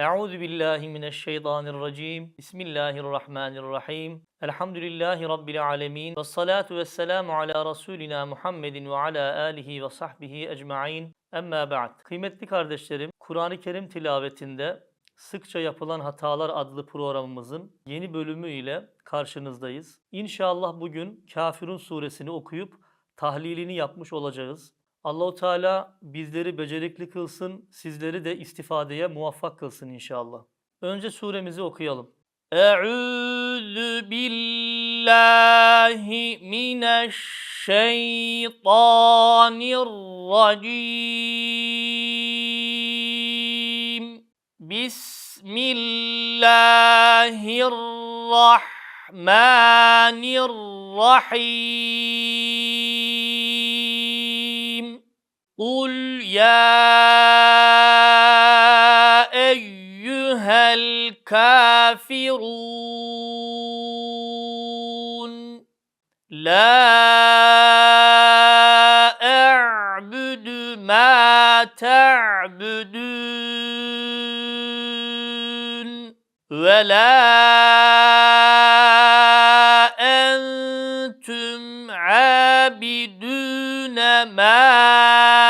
Euzu billahi mineşşeytanirracim. Bismillahirrahmanirrahim. Elhamdülillahi rabbil alamin. Ves salatu vesselamu ala rasulina Muhammedin ve ala alihi ve sahbihi ecmaîn. Emma ba'd. Kıymetli kardeşlerim, Kur'an-ı Kerim tilavetinde Sıkça Yapılan Hatalar adlı programımızın yeni bölümü ile karşınızdayız. İnşallah bugün Kafirun suresini okuyup tahlilini yapmış olacağız. Allahu Teala bizleri becerikli kılsın, sizleri de istifadeye muvaffak kılsın inşallah. Önce suremizi okuyalım. Eûzü billahi mineşşeytanirracim. Bismillahirrahmanirrahim. قل يا أيها الكافرون لا أعبد ما تعبدون ولا أنتم عابدون ما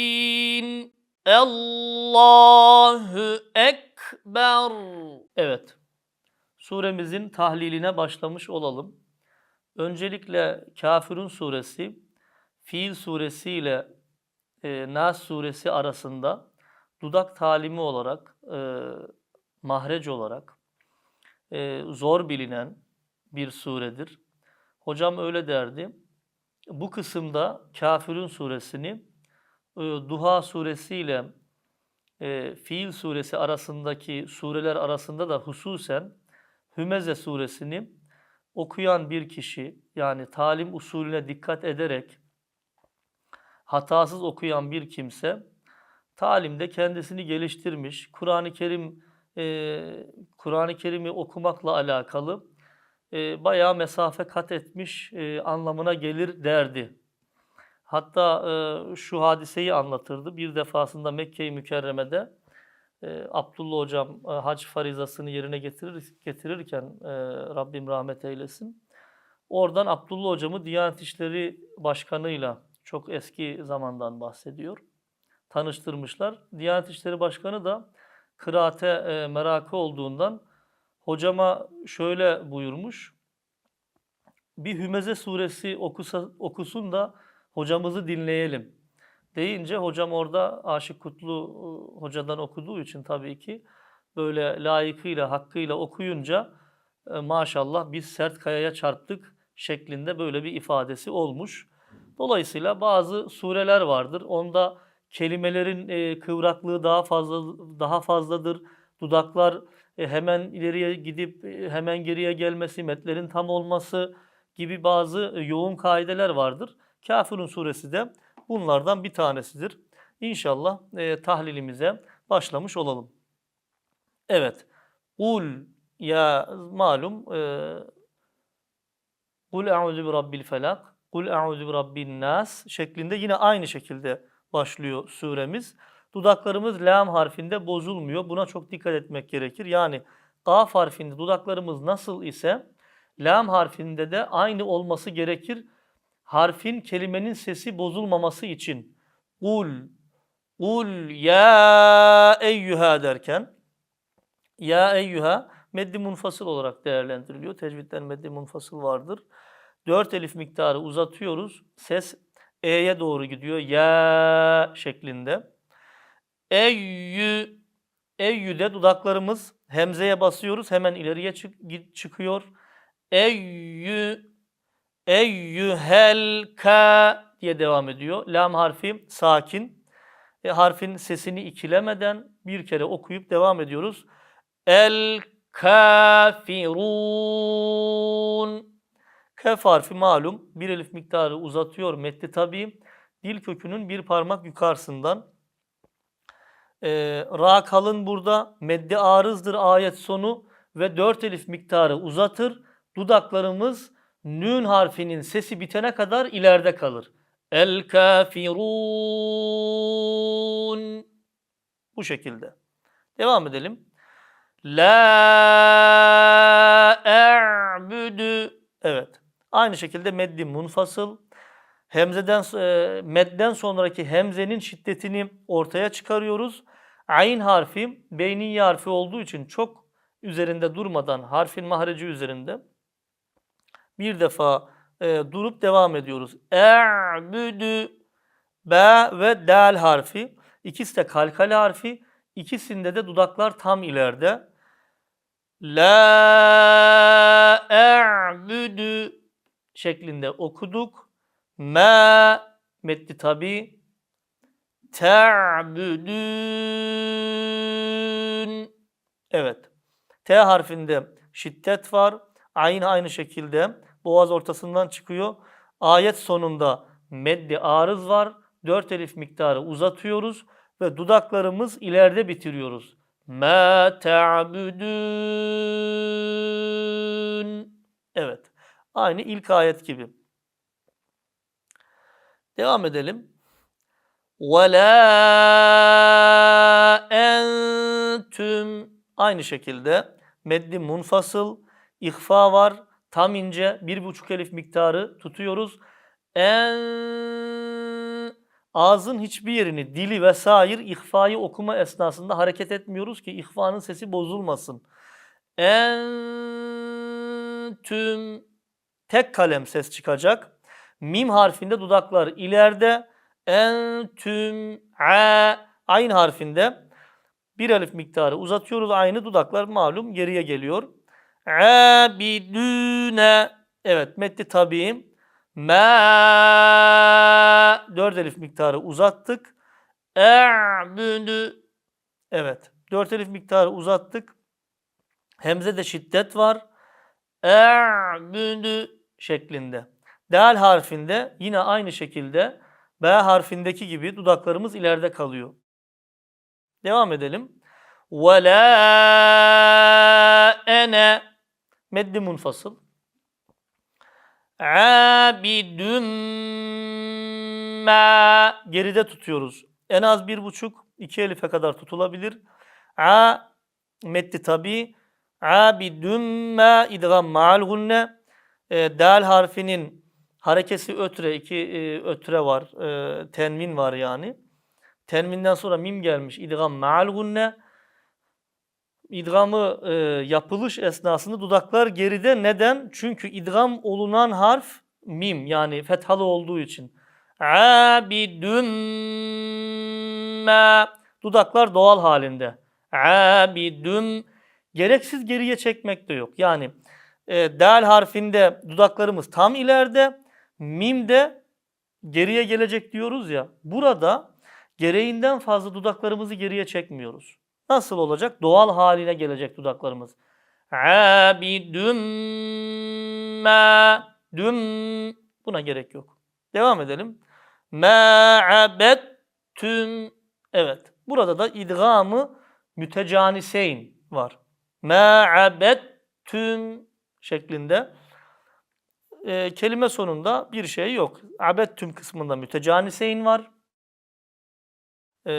Allahu Ekber. Evet. Suremizin tahliline başlamış olalım. Öncelikle Kafirun suresi, Fiil suresi ile e, Nas suresi arasında dudak talimi olarak, e, mahrec olarak e, zor bilinen bir suredir. Hocam öyle derdi. Bu kısımda Kafirun suresini e, Duha suresi ile e, Fiil suresi arasındaki sureler arasında da hususen Hümeze suresini okuyan bir kişi yani talim usulüne dikkat ederek hatasız okuyan bir kimse talimde kendisini geliştirmiş, Kur'an-ı Kerim e, Kur'an-ı Kerim'i okumakla alakalı e, bayağı mesafe kat etmiş e, anlamına gelir derdi. Hatta e, şu hadiseyi anlatırdı. Bir defasında Mekke-i Mükerreme'de e, Abdullah hocam e, hac farizasını yerine getirir, getirirken e, Rabbim rahmet eylesin. Oradan Abdullah hocamı Diyanet İşleri Başkanı'yla çok eski zamandan bahsediyor. Tanıştırmışlar. Diyanet İşleri Başkanı da kıraate e, merakı olduğundan hocama şöyle buyurmuş. Bir Hümeze suresi okusa, okusun da hocamızı dinleyelim deyince hocam orada Aşık Kutlu e, hocadan okuduğu için tabii ki böyle layıkıyla, hakkıyla okuyunca e, maşallah biz sert kayaya çarptık şeklinde böyle bir ifadesi olmuş. Dolayısıyla bazı sureler vardır. Onda kelimelerin e, kıvraklığı daha fazla daha fazladır. Dudaklar hemen ileriye gidip hemen geriye gelmesi, metlerin tam olması gibi bazı yoğun kaideler vardır. Kafirun suresi de bunlardan bir tanesidir. İnşallah e, tahlilimize başlamış olalım. Evet. Ul ya malum e, Kul e'udhu bi rabbil felak, kul e'udhu bi rabbin nas şeklinde yine aynı şekilde başlıyor suremiz. Dudaklarımız lam harfinde bozulmuyor. Buna çok dikkat etmek gerekir. Yani kaf harfinde dudaklarımız nasıl ise lam harfinde de aynı olması gerekir harfin kelimenin sesi bozulmaması için ul ul ya eyyüha derken ya eyyüha meddi munfasıl olarak değerlendiriliyor. Tecvitten meddi munfasıl vardır. Dört elif miktarı uzatıyoruz. Ses e'ye doğru gidiyor. Ya şeklinde. Eyyü eyyüde dudaklarımız hemzeye basıyoruz. Hemen ileriye çık çıkıyor. Eyyü Eyyühel ka diye devam ediyor. Lam harfi sakin. e, harfin sesini ikilemeden bir kere okuyup devam ediyoruz. El kafirun. Kaf harfi malum bir elif miktarı uzatıyor metni tabi. Dil kökünün bir parmak yukarısından. Ee, ra kalın burada meddi arızdır ayet sonu ve dört elif miktarı uzatır. Dudaklarımız nün harfinin sesi bitene kadar ileride kalır. El kafirun. Bu şekilde. Devam edelim. La e'budu. Evet. Aynı şekilde meddi munfasıl. Hemzeden e, medden sonraki hemzenin şiddetini ortaya çıkarıyoruz. Ayn harfi beyni harfi olduğu için çok üzerinde durmadan harfin mahreci üzerinde bir defa e, durup devam ediyoruz. E'budu B ve dal harfi. İkisi de kalkale harfi. İkisinde de dudaklar tam ileride. La e'budu şeklinde okuduk. Ma metni tabi ta'budun Evet. T harfinde şiddet var. Ayn aynı şekilde boğaz ortasından çıkıyor. Ayet sonunda meddi arız var. Dört elif miktarı uzatıyoruz ve dudaklarımız ileride bitiriyoruz. Ma ta'budun. Evet. Aynı ilk ayet gibi. Devam edelim. Ve la entüm. Aynı şekilde meddi munfasıl, ihfa var tam ince, bir buçuk elif miktarı tutuyoruz. En ağzın hiçbir yerini, dili vesaire ihfayı okuma esnasında hareket etmiyoruz ki ihfanın sesi bozulmasın. En tüm tek kalem ses çıkacak. Mim harfinde dudaklar ileride. En tüm a aynı harfinde bir elif miktarı uzatıyoruz. Aynı dudaklar malum geriye geliyor. Abidüne evet metni tabiim. Ma dört elif miktarı uzattık. E'büdü evet dört elif miktarı uzattık. Hemze şiddet var. E'büdü şeklinde. Dal harfinde yine aynı şekilde B harfindeki gibi dudaklarımız ileride kalıyor. Devam edelim. Ve la ene meddi munfasıl. Abidüm ma geride tutuyoruz. En az bir buçuk iki elife kadar tutulabilir. A meddi tabi. Abidüm ma idgam ma'al gunne. E, dal harfinin harekesi ötre, iki e, ötre var, e, tenvin var yani. Tenvinden sonra mim gelmiş. İdgam ma'al gunne. İdgamı e, yapılış esnasında dudaklar geride. Neden? Çünkü idgam olunan harf mim yani fethalı olduğu için. Abidüm ma. Dudaklar doğal halinde. Abidüm. Gereksiz geriye çekmek de yok. Yani e, dal harfinde dudaklarımız tam ileride. Mim de geriye gelecek diyoruz ya. Burada gereğinden fazla dudaklarımızı geriye çekmiyoruz. Nasıl olacak? Doğal haline gelecek dudaklarımız. Abidüm ma düm buna gerek yok. Devam edelim. Ma'abettüm Evet. Burada da idgamı mütecaniseyn var. Ma'abettüm şeklinde. E, kelime sonunda bir şey yok. Abettüm kısmında mütecaniseyn var e,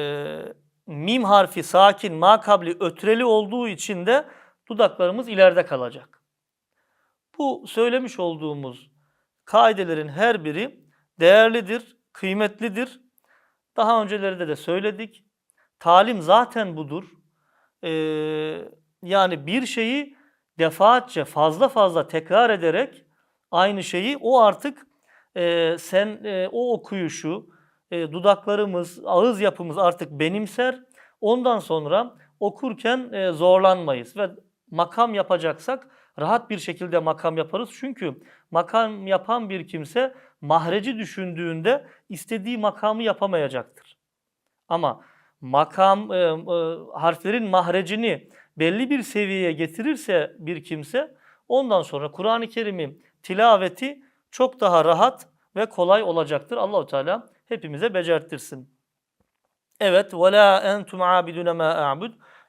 mim harfi sakin makabli ötreli olduğu için de dudaklarımız ileride kalacak. Bu söylemiş olduğumuz kaidelerin her biri değerlidir, kıymetlidir. Daha öncelerde de söyledik. Talim zaten budur. Ee, yani bir şeyi defaatçe fazla fazla tekrar ederek aynı şeyi o artık e, sen e, o okuyuşu, e, dudaklarımız, ağız yapımız artık benimser. Ondan sonra okurken e, zorlanmayız ve makam yapacaksak rahat bir şekilde makam yaparız. Çünkü makam yapan bir kimse mahreci düşündüğünde istediği makamı yapamayacaktır. Ama makam e, e, harflerin mahrecini belli bir seviyeye getirirse bir kimse ondan sonra Kur'an-ı Kerim'in tilaveti çok daha rahat ve kolay olacaktır. Allahu Teala hepimize becertirsin. Evet ve la entum abidun ma.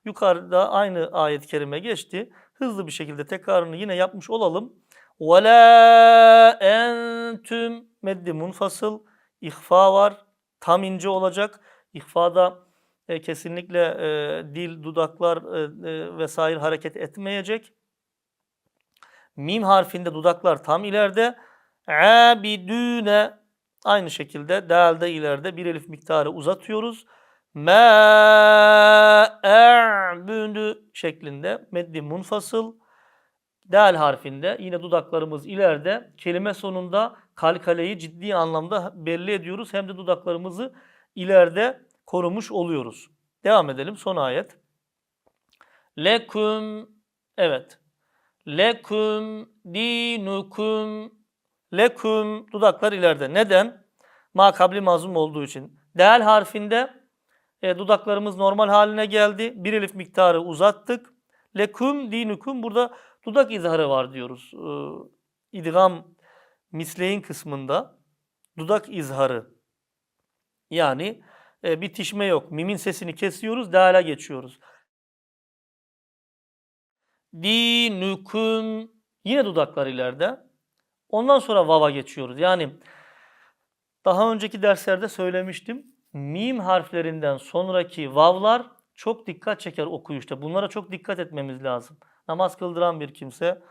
Yukarıda aynı ayet-i kerime geçti. Hızlı bir şekilde tekrarını yine yapmış olalım. Ve la entüm meddi munfasıl. İhfa var. Tam ince olacak. İhfada e, kesinlikle e, dil, dudaklar e, e, vesaire hareket etmeyecek. Mim harfinde dudaklar tam ileride. Abidüne aynı şekilde dalde ileride bir elif miktarı uzatıyoruz. Ma a'budu şeklinde meddi munfasıl. Dal harfinde yine dudaklarımız ileride kelime sonunda kalkaleyi ciddi anlamda belli ediyoruz. Hem de dudaklarımızı ileride korumuş oluyoruz. Devam edelim son ayet. Lekum evet. Lekum dinukum lekum dudaklar ileride. Neden? Ma kabli mazlum olduğu için. Del harfinde e, dudaklarımız normal haline geldi. Bir elif miktarı uzattık. Lekum dinukum burada dudak izharı var diyoruz. E, idgam misleyin kısmında dudak izharı. Yani e, bitişme yok. Mimin sesini kesiyoruz, dala geçiyoruz. Dinukum yine dudaklar ileride. Ondan sonra vava geçiyoruz. Yani daha önceki derslerde söylemiştim. Mim harflerinden sonraki vavlar çok dikkat çeker okuyuşta. Bunlara çok dikkat etmemiz lazım. Namaz kıldıran bir kimse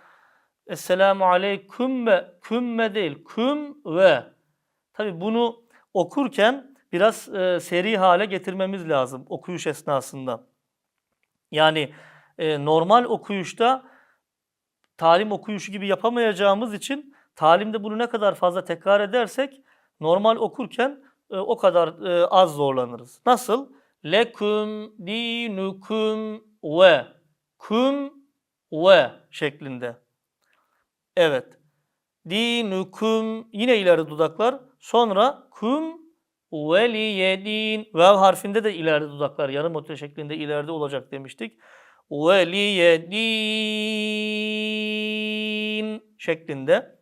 Esselamu aleyküm ve kümme değil küm ve. Tabi bunu okurken biraz e, seri hale getirmemiz lazım okuyuş esnasında. Yani e, normal okuyuşta talim okuyuşu gibi yapamayacağımız için talimde bunu ne kadar fazla tekrar edersek normal okurken e, o kadar e, az zorlanırız. Nasıl? Leküm dinukum ve kum ve şeklinde. Evet. Dinukum yine ileri dudaklar. Sonra kum veliyedin. Vav harfinde de ileride dudaklar yarım otel şeklinde ileride olacak demiştik. Veliyedin şeklinde.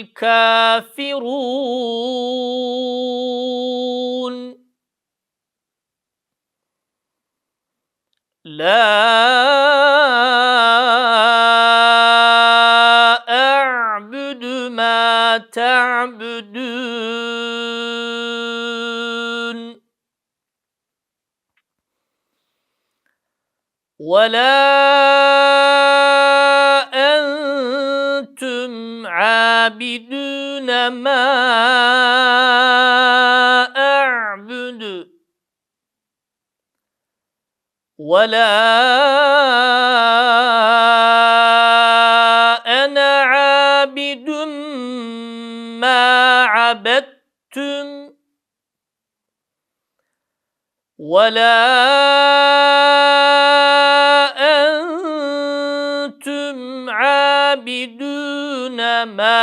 الكافرون. لا أعبد ما تعبدون. ولا عابدون ما أعبد ولا أنا عابد ما عبدتم ولا ma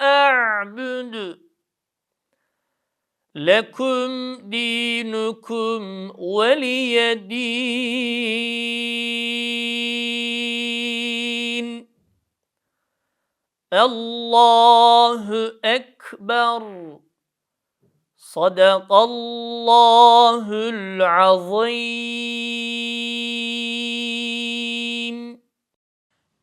a'budu. Lekum dinukum veliyedin. Allahu Ekber. Sadakallahul Azim.